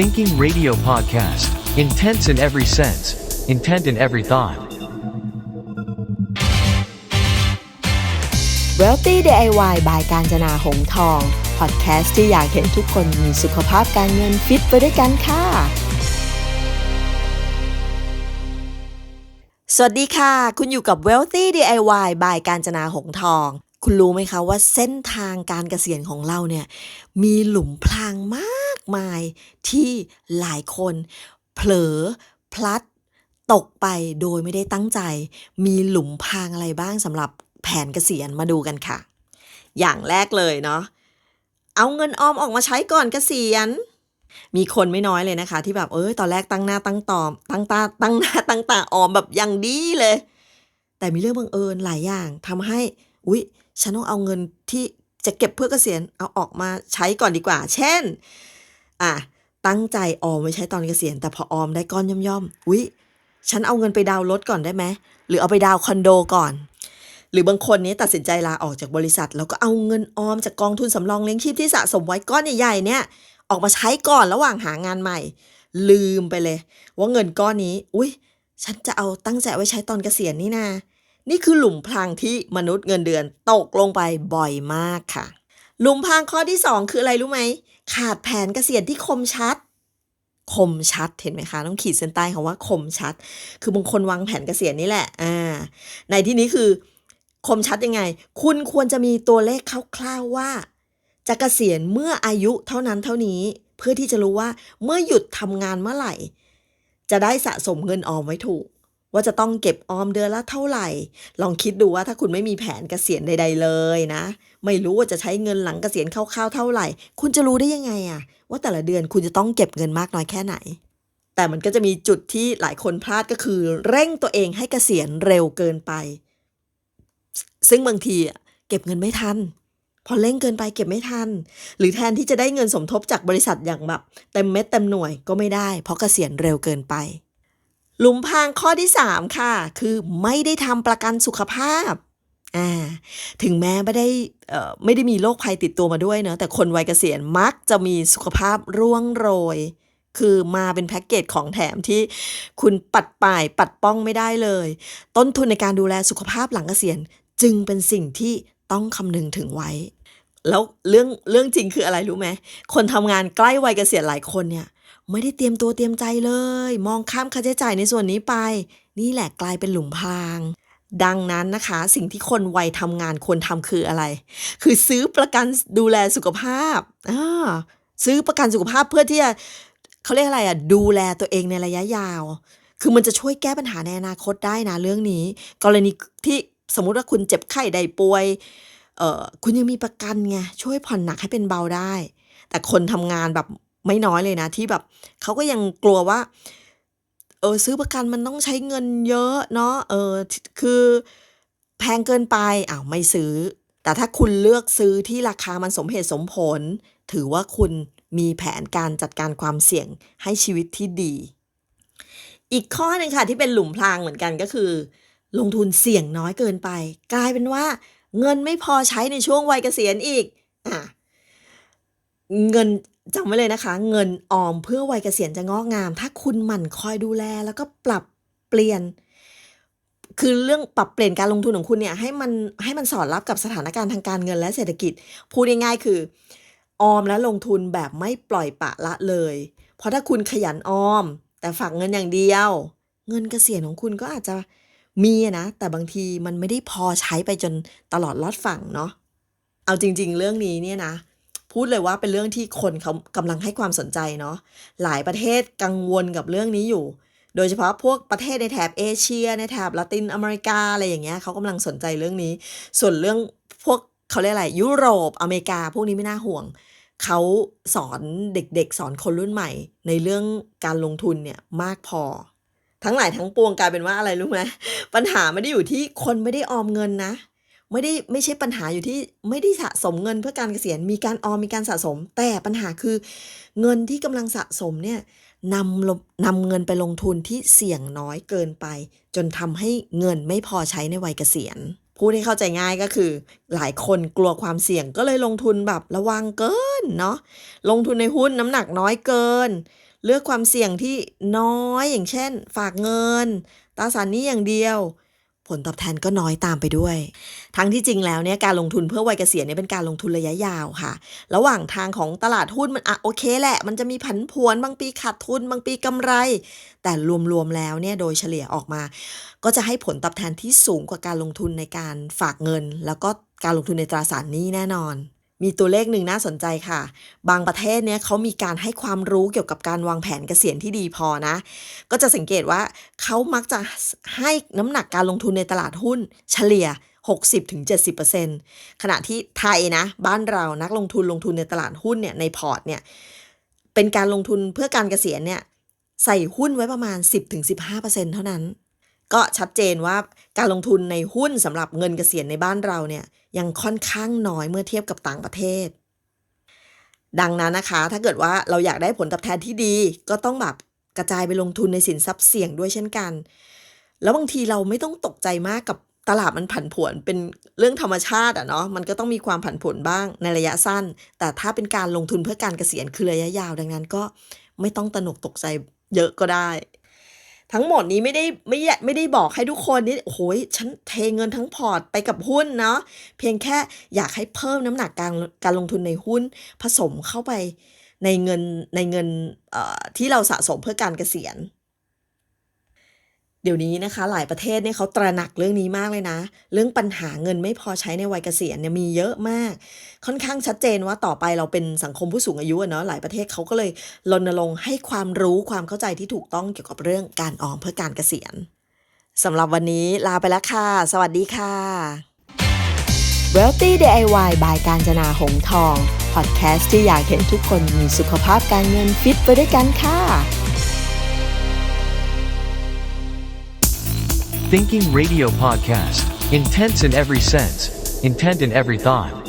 Thinking Radio Podcast. Intense in every sense, intent in every thought. Wealthy DIY บายการจนาหงทอง พอดแคสต์ที่อยากเห็นทุกคนมีสุขภาพการเงินฟิตไปด้วยกันค่ะ สวัสดีค่ะ คุณอยู่กับ Wealthy DIY บายการจนาหงทอง คุณรู้ไหมคะว่าเส้นทางการเกษียณของเราเนี่ย มีหลุมพรางมาก มายที่หลายคนเผลอพลัดตกไปโดยไม่ได้ตั้งใจ มีหลุมพรางอะไรบ้างสำหรับแผนเกษียณมาดูกันค่ะ อย่างแรกเลยเนาะเอาเงินออมออกมาใช้ก่อนเกษียณมีคนไม่น้อยเลยนะคะ ที่แบบเออตอนแรกตั้งหน้าตั้งตอมตั้งตาตั้งหน้าตั้งตาออมแบบอย่างดีเลย แต่มีเรื่องบังเอิญหลายอย่างทำให้อุ๊ยฉันต้องเอาเงินที่จะเก็บเพื่อเกษียณเอาออกมาใช้ก่อนดีกว่า เช่น อะตั้งใจออมไว้ใช้ตอนเกษียณแต่พอออมได้ก้อนย่อมๆอุ๊ยฉันเอาเงินไปดาวรถก่อนได้ไหมหรือเอาไปดาวคอนโดก่อน หรือบางคนนี้ตัดสินใจลาออกจากบริษัท แล้วก็เอาเงินออมจากกองทุนสำรองเลี้ยงชีพที่สะสมไว้ก้อนใหญ่ๆเนี่ย ออกมาใช้ก่อนระหว่างหางานใหม่ ลืมไปเลย ว่าเงินก้อนนี้ อุ๊ยฉันจะเอาตั้งใจไว้ใช้ตอนเกษียณนี่นานี่คือหลุมพรางที่มนุษย์เงินเดือนตกลงไปบ่อยมากค่ะ หลุมพรางข้อที่สองคืออะไรรู้ไหม ขาดแผนเกษียณที่คมชัด คมชัดเห็นไหมคะต้องขีดเส้นใต้คำว่าคมชัด คือบางคนวางแผนเกษียณนี่แหละอ่าในที่นี้คือคมชัดยังไง คุณควรจะมีตัวเลขคร่าวๆว่า จะเกษียณเมื่ออายุเท่านั้นเท่านี้ เพื่อที่จะรู้ว่าเมื่อหยุดทำงานเมื่อไหร่ จะได้สะสมเงินออมไว้ถูก ว่าจะต้องเก็บออมเดือนละเท่าไหร่ ลองคิดดูว่าถ้าคุณไม่มีแผนเกษียณใด ๆ เลยนะ ไม่รู้ว่าจะใช้เงินหลังเกษียณคร่าวๆเท่าไหร่ คุณจะรู้ได้ยังไงอะว่าแต่ละเดือนคุณจะต้องเก็บเงินมากน้อยแค่ไหน แต่มันก็จะมีจุดที่หลายคนพลาดก็คือ เร่งตัวเองให้เกษียณเร็วเกินไป ซึ่งบางทีเก็บเงินไม่ทันพอเร่งเกินไปเก็บไม่ทัน หรือแทนที่จะได้เงินสมทบจากบริษัทอย่างแบบเต็มเม็ดเต็มหน่วยก็ไม่ได้ เพราะเกษียณเร็วเกินไป หลุมพรางข้อที่ 3 ค่ะ คือไม่ได้ทำประกันสุขภาพอ่าถึงแม้ไม่ได้เอ่อไม่ได้มีโรคภัยติดตัวมาด้วยเนอะแต่คนวัยเกษียณมักจะมีสุขภาพร่วงโรย คือมาเป็นแพ็กเกจของแถมที่คุณปัดป่ายปัดป้องไม่ได้เลย ต้นทุนในการดูแลสุขภาพหลังเกษียณ จึงเป็นสิ่งที่ต้องคำนึงถึงไว้ แล้วเรื่องเรื่องจริงคืออะไรรู้ไหมคนทำงานใกล้วัยเกษียณหลายคนเนี่ย ไม่ได้เตรียมตัวเตรียมใจเลย มองข้ามค่าใช้จ่ายในส่วนนี้ไป นี่แหละกลายเป็นหลุมพรางดังนั้นนะคะ สิ่งที่คนวัยทำงานควรทำคืออะไร คือซื้อประกันดูแลสุขภาพอาซื้อประกันสุขภาพเพื่อที่จะเขาเรียกอะไรอะดูแลตัวเองในระยะยาว คือมันจะช่วยแก้ปัญหาในอนาคตได้นะเรื่องนี้ กรณีที่สมมุติว่าคุณเจ็บไข้ได้ป่วยเออคุณยังมีประกันไงช่วยผ่อนหนักให้เป็นเบาได้ แต่คนทำงานแบบ ไม่น้อยเลยนะที่แบบเขาก็ยังกลัวว่า เออซื้อประกันมันต้องใช้เงินเยอะเนาะเออคือแพงเกินไปอ้าวไม่ซื้อ แต่ถ้าคุณเลือกซื้อที่ราคามันสมเหตุสมผล ถือว่าคุณมีแผนการจัดการความเสี่ยงให้ชีวิตที่ดี อีกข้อหนึ่งค่ะที่เป็นหลุมพรางเหมือนกันก็คือ ลงทุนเสี่ยงน้อยเกินไป กลายเป็นว่าเงินไม่พอใช้ในช่วงวัยเกษียณอีกอะเงิน จำไว้เลยนะคะ เงินออมเพื่อวัยเกษียณจะงอกงาม ถ้าคุณหมั่นคอยดูแลแล้วก็ปรับเปลี่ยน คือเรื่องปรับเปลี่ยนการลงทุนของคุณเนี่ยให้มันให้มันสอดรับกับสถานการณ์ทางการเงินและเศรษฐกิจ พูดง่ายๆคือ ออมและลงทุนแบบไม่ปล่อยปะละเลย เพราะถ้าคุณขยันออม แต่ฝากเงินอย่างเดียว เงินเกษียณของคุณก็อาจจะมีนะแต่บางทีมันไม่ได้พอใช้ไปจนตลอดลอดฝั่งเนาะเอาจริง ๆ เรื่องนี้เนี่ยนะ พูดเลยว่าเป็นเรื่องที่คนเขากำลังให้ความสนใจเนาะหลายประเทศกังวลกับเรื่องนี้อยู่ โดยเฉพาะพวกประเทศในแถบเอเชีย ในแถบละตินอเมริกาอะไรอย่างเงี้ยเขากำลังสนใจเรื่องนี้ ส่วนเรื่องพวกเขาเรียกอะไรยุโรปอเมริกา พวกนี้ไม่น่าห่วงเขาสอนเด็กๆ สอนคนรุ่นใหม่ ในเรื่องการลงทุนเนี่ยมากพอ ทั้งหลายทั้งปวงกลายเป็นว่าอะไรรู้ไหมปัญหาไม่ได้อยู่ที่คนไม่ได้ออมเงินนะ ไม่ได้ไม่ใช่ปัญหาอยู่ที่ไม่ได้สะสมเงินเพื่อการเกษียณมีการออมมีการสะสม แต่ปัญหาคือเงินที่กำลังสะสมเนี่ยนำลงนำเงินไปลงทุนที่เสี่ยงน้อยเกินไป จนทำให้เงินไม่พอใช้ในวัยเกษียณพูดให้เข้าใจง่ายก็คือ หลายคนกลัวความเสี่ยงก็เลยลงทุนแบบระวังเกินเนาะลงทุนในหุ้นน้ำหนักน้อยเกิน เลือกความเสี่ยงที่น้อยอย่างเช่น ฝากเงินตราสารนี้อย่างเดียว ผลตอบแทนก็น้อยตามไปด้วย ทั้งที่จริงแล้วเนี่ยการลงทุนเพื่อวัยเกษียณเนี่ยเป็นการลงทุนระยะยาวค่ะ ระหว่างทางของตลาดหุ้นมันอะโอเคแหละ มันจะมีผันผวนบางปีขาดทุน บางปีกำไร แต่รวมๆแล้วเนี่ยโดยเฉลี่ยออกมา ก็จะให้ผลตอบแทนที่สูงกว่าการลงทุนในการฝากเงิน แล้วก็การลงทุนในตราสารนี้แน่นอน มีตัวเลขหนึ่งน่าสนใจค่ะ บางประเทศเนี่ยเขามีการให้ความรู้เกี่ยวกับการวางแผนเกษียณที่ดีพอนะ ก็จะสังเกตว่าเขามักจะให้น้ำหนักการลงทุนในตลาดหุ้นเฉลี่ย 60-70%ขณะที่ไทยนะ บ้านเรานักลงทุนลงทุนในตลาดหุ้นเนี่ยในพอร์ตเนี่ยเป็นการลงทุนเพื่อการเกษียณเนี่ยใส่หุ้นไว้ประมาณ 10-15%เท่านั้น ก็ชัดเจนว่าการลงทุนในหุ้นสำหรับเงินเกษียณในบ้านเราเนี่ยยังค่อนข้างน้อยเมื่อเทียบกับต่างประเทศ ดังนั้นนะคะ ถ้าเกิดว่าเราอยากได้ผลตอบแทนที่ดี ก็ต้องแบบกระจายไปลงทุนในสินทรัพย์เสี่ยงด้วยเช่นกัน แล้วบางทีเราไม่ต้องตกใจมากกับตลาดมันผันผวนเป็นเรื่องธรรมชาติอะเนาะมันก็ต้องมีความผันผวนบ้างในระยะสั้น แต่ถ้าเป็นการลงทุนเพื่อการเกษียณคือระยะยาว ดังนั้นก็ไม่ต้องตระหนกตกใจเยอะก็ได้ ทั้งหมดนี้ไม่ได้ไม่ได้ไม่ได้บอกให้ทุกคนนี่โอ้ยฉันเทเงินทั้งพอร์ตไปกับหุ้นเนาะเพียงแค่อยากให้เพิ่มน้ำหนักการการลงทุนในหุ้นผสมเข้าไปในเงินในเงินที่เราสะสมเพื่อการเกษียณ เดี๋ยวนี้นะคะ หลายประเทศเนี่ยเขาตระหนักเรื่องนี้มากเลยนะ เรื่องปัญหาเงินไม่พอใช้ในวัยเกษียณเนี่ยมีเยอะมาก ค่อนข้างชัดเจนว่าต่อไปเราเป็นสังคมผู้สูงอายุเนาะหลายประเทศเขาก็เลยรณรงค์ให้ความรู้ความเข้าใจที่ถูกต้องเกี่ยวกับเรื่องการออมเพื่อการเกษียณสำหรับวันนี้ลาไปแล้วค่ะ สวัสดีค่ะ Wealthy DIY by การจนาหงทอง พอดแคสต์ที่อยากเห็นทุกคนมีสุขภาพการเงินฟิตไปด้วยกันค่ะ Thinking Radio Podcast. Intense in every sense, intent in every thought.